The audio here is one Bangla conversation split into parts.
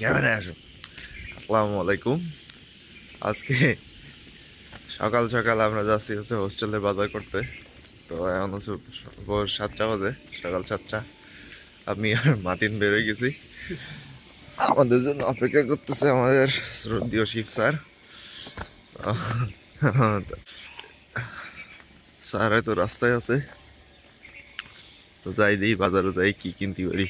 ক্যামেরায় আসো। আসসালামু আলাইকুম। আজকে সকাল সকাল আমরা যাচ্ছি হচ্ছে হোস্টেলে বাজার করতে। তো এখন হচ্ছে ভোর সাতটা বাজে, সকাল সাতটা। আমি আর মাতিন বেরোয় গেছি। আমাদের জন্য অপেক্ষা করতেছে আমাদের শ্রদ্ধীয় শিব স্যার। স্যার হয়তো রাস্তায় আছে। তো যাই দিই বাজারে যাই কি কিনতে পারি।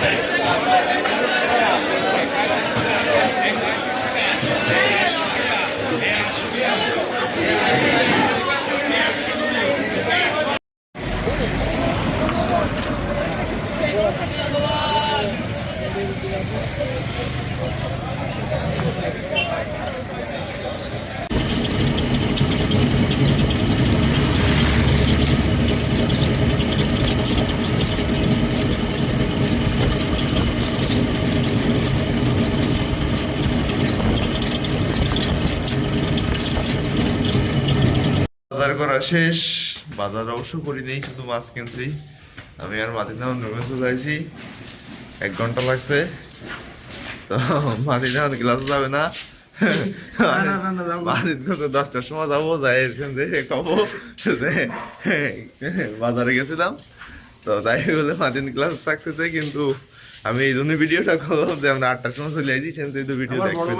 Thank বাজার করা শেষ। বাজার অবশ্য করি নেই শুধু মাছ কিনছি। আমি আর মাদিনা চলে আইছি। এক ঘণ্টা লাগছে। তো মাদিনা গ্লাস যাবে না। দশটার সময় যাব যাই যে খাব। বাজারে গেছিলাম। তো তাই বলে মাদিন ক্লাস থাকতেছে কিন্তু আমি এই জন্য ভিডিওটা করলাম যে আমরা আটটার সময় চলে সেখান থেকে ভিডিও দেখতে